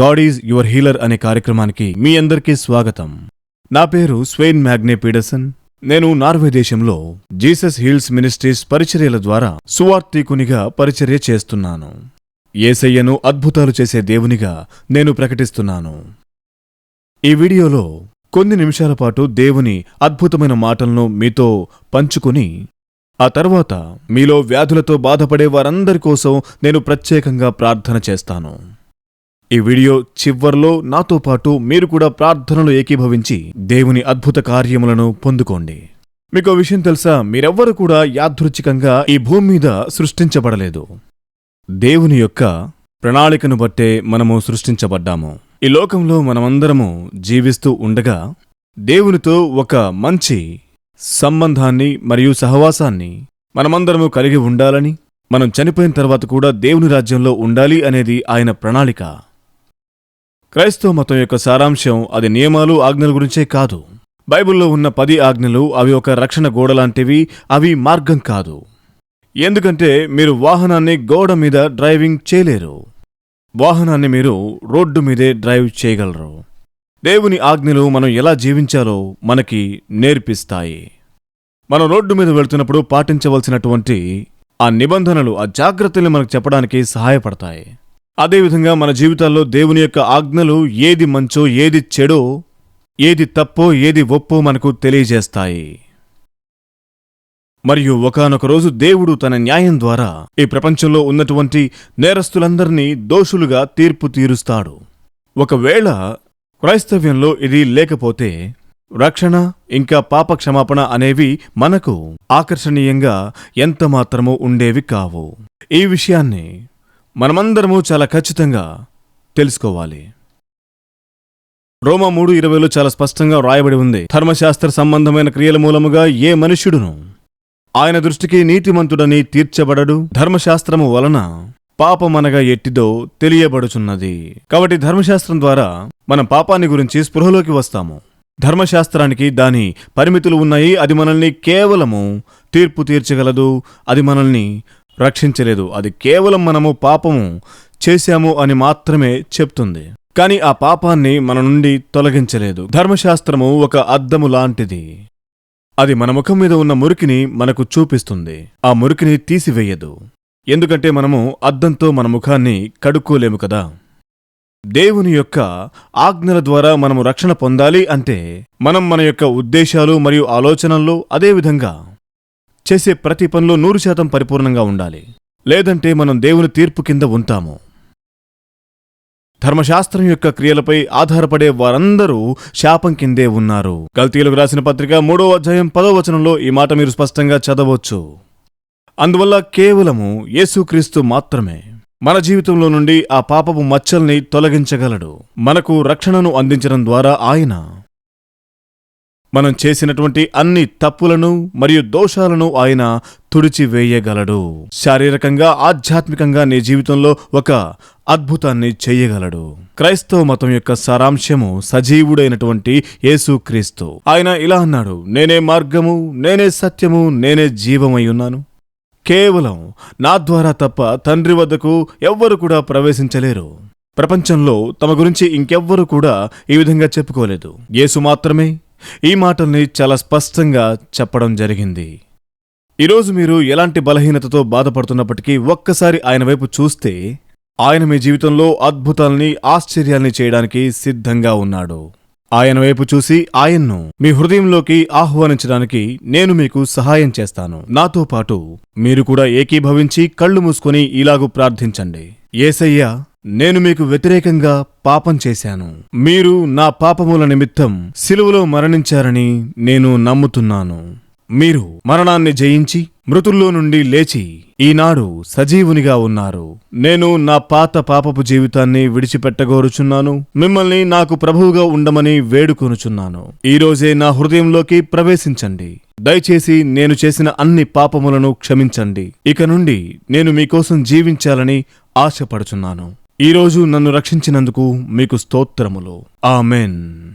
God is your healer అనే కార్యక్రమానికి మీ అందరికీ స్వాగతం. నా పేరు స్వెయిన్ మ్యాగ్నే పీడసన్ నేను నార్వే దేశంలో జీసస్ హీల్స్ మినిస్ట్రీస్ పరిచర్యల ద్వారా సువార్తీకునిగా పరిచర్య చేస్తున్నాను. ఏసయ్యను అద్భుతాలు చేసే దేవునిగా నేను ప్రకటిస్తున్నాను. ఈ వీడియోలో కొన్ని నిమిషాల పాటు దేవుని అద్భుతమైన మాటలను మీతో పంచుకుని ఆ తర్వాత మీలో వ్యాధులతో బాధపడే వారందరి కోసం నేను ప్రత్యేకంగా ప్రార్థన చేస్తాను. ఈ వీడియో చివర్లో నాతో పాటు మీరు కూడా ప్రార్థనలు ఏకీభవించి దేవుని అద్భుత కార్యములను పొందుకోండి. మీకు విషయం తెలుసా? మీరెవ్వరు కూడా యాదృచ్ఛికంగా ఈ భూమి మీద సృష్టించబడలేదు. దేవుని యొక్క ప్రణాళికను బట్టే మనము సృష్టించబడ్డాము. ఈ లోకంలో మనమందరము జీవిస్తూ ఉండగా దేవునితో ఒక మంచి సంబంధాన్ని మరియు సహవాసాన్ని మనమందరము కలిగి ఉండాలని మనం చనిపోయిన తర్వాత కూడా దేవుని రాజ్యంలో ఉండాలి అనేది ఆయన ప్రణాళిక. క్రైస్తవ మతం యొక్క సారాంశం అది నియమాలు ఆజ్ఞల గురించే కాదు. బైబిల్లో ఉన్న పది ఆజ్ఞలు అవి ఒక రక్షణ గోడ లాంటివి అవి మార్గం కాదు. ఎందుకంటే మీరు వాహనాన్ని గోడ మీద డ్రైవింగ్ చేయలేరు. వాహనాన్ని మీరు రోడ్డు మీదే డ్రైవ్ చేయగలరు. దేవుని ఆజ్ఞలు మనం ఎలా జీవించాలో మనకి నేర్పిస్తాయి. మనం రోడ్డు మీద వెళ్తున్నప్పుడు పాటించవలసినటువంటి ఆ నిబంధనలు ఆ జాగ్రత్తల్ని మనకు చెప్పడానికి సహాయపడతాయి. అదేవిధంగా మన జీవితాల్లో దేవుని యొక్క ఆజ్ఞలు ఏది మంచో ఏది చెడో ఏది తప్పో ఏది ఒప్పో మనకు తెలియజేస్తాయి. మరియు ఒకానొక రోజు దేవుడు తన న్యాయం ద్వారా ఈ ప్రపంచంలో ఉన్నటువంటి నేరస్తులందరినీ దోషులుగా తీర్పు తీరుస్తాడు. ఒకవేళ క్రైస్తవ్యంలో ఇది లేకపోతే రక్షణ ఇంకా పాప క్షమాపణ అనేవి మనకు ఆకర్షణీయంగా ఎంతమాత్రమూ ఉండేవి కావు. ఈ విషయాన్ని మనమందరము చాలా ఖచ్చితంగా తెలుసుకోవాలి. రోమ మూడు ఇరవైలో చాలా స్పష్టంగా వ్రాయబడి ఉంది. ధర్మశాస్త్ర సంబంధమైన క్రియల మూలముగా ఏ మనుష్యుడును? ఆయన దృష్టికి నీతిమంతుడని తీర్చబడడు. ధర్మశాస్త్రము వలన పాపమనగా ఎట్టిదో తెలియబడుచున్నది. కాబట్టి ధర్మశాస్త్రం ద్వారా మనం పాపాన్ని గురించి స్పృహలోకి వస్తాము. ధర్మశాస్త్రానికి దాని పరిమితులు ఉన్నాయి. అది మనల్ని కేవలము తీర్పు తీర్చగలదు. అది మనల్ని రక్షించలేదు. అది కేవలం మనము పాపము చేశాము అని మాత్రమే చెప్తుంది. కాని ఆ పాపాన్ని మన నుండి తొలగించలేదు. ధర్మశాస్త్రము ఒక అద్దము లాంటిది. అది మన ముఖం మీద ఉన్న మురికిని మనకు చూపిస్తుంది. ఆ మురికిని తీసివేయదు. ఎందుకంటే మనము అద్దంతో మన ముఖాన్ని కడుక్కోలేము కదా. దేవుని యొక్క ఆజ్ఞల ద్వారా మనము రక్షణ పొందాలి అంటే మనం మన యొక్క ఉద్దేశాలు మరియు ఆలోచనల్లో అదేవిధంగా చేసే ప్రతి పనిలో నూరు శాతం పరిపూర్ణంగా ఉండాలి. లేదంటే మనం దేవుని తీర్పు కింద ఉంటాము. ధర్మశాస్త్రం యొక్క క్రియలపై ఆధారపడే వారందరూ శాపం కిందే ఉన్నారు. కల్తీలకు రాసిన పత్రిక మూడో అధ్యాయం పదో వచనంలో ఈ మాట మీరు స్పష్టంగా చదవచ్చు. అందువల్ల కేవలము యేసుక్రీస్తు మాత్రమే మన జీవితంలో నుండి ఆ పాపపు మచ్చల్ని తొలగించగలడు. మనకు రక్షణను అందించడం ద్వారా ఆయన మనం చేసినటువంటి అన్ని తప్పులను మరియు దోషాలను ఆయన తుడిచివేయగలడు. శారీరకంగా ఆధ్యాత్మికంగా నీ జీవితంలో ఒక అద్భుతాన్ని చేయగలడు. క్రైస్తవ మతం యొక్క సారాంశము సజీవుడైనటువంటి యేసుక్రీస్తు ఆయన ఇలా అన్నాడు నేనే మార్గము నేనే సత్యము నేనే జీవమై ఉన్నాను. కేవలం నా ద్వారా తప్ప తండ్రి వద్దకు ఎవ్వరు కూడా ప్రవేశించలేరు. ప్రపంచంలో తమ గురించి ఇంకెవ్వరు కూడా ఈ విధంగా చెప్పుకోలేదు. యేసు మాత్రమే ఈ మాటల్ని చాలా స్పష్టంగా చెప్పడం జరిగింది. ఈరోజు మీరు ఎలాంటి బలహీనతతో బాధపడుతున్నప్పటికీ ఒక్కసారి ఆయన వైపు చూస్తే ఆయన మీ జీవితంలో అద్భుతాల్ని ఆశ్చర్యాల్ని చేయడానికి సిద్ధంగా ఉన్నాడు. ఆయన వైపు చూసి ఆయన్ను మీ హృదయంలోకి ఆహ్వానించడానికి నేను మీకు సహాయం చేస్తాను. నాతో పాటు మీరు కూడా ఏకీభవించి కళ్ళు మూసుకొని ఇలాగూ ప్రార్థించండి. ఏసయ్యా నేను మీకు వ్యతిరేకంగా పాపం చేశాను. మీరు నా పాపముల నిమిత్తం సిలువలో మరణించారని నేను నమ్ముతున్నాను. మీరు మరణాన్ని జయించి మృతుల్లో నుండి లేచి ఈనాడు సజీవునిగా ఉన్నారు. నేను నా పాత పాపపు జీవితాన్ని విడిచిపెట్టగోరుచున్నాను. మిమ్మల్ని నాకు ప్రభువుగా ఉండమని వేడుకొనుచున్నాను. ఈరోజే నా హృదయంలోకి ప్రవేశించండి. దయచేసి నేను చేసిన అన్ని పాపములను క్షమించండి. ఇక నుండి నేను మీకోసం జీవించాలని ఆశపడుచున్నాను. ఈరోజు నన్ను రక్షించినందుకు మీకు స్తోత్రములు. ఆమెన్.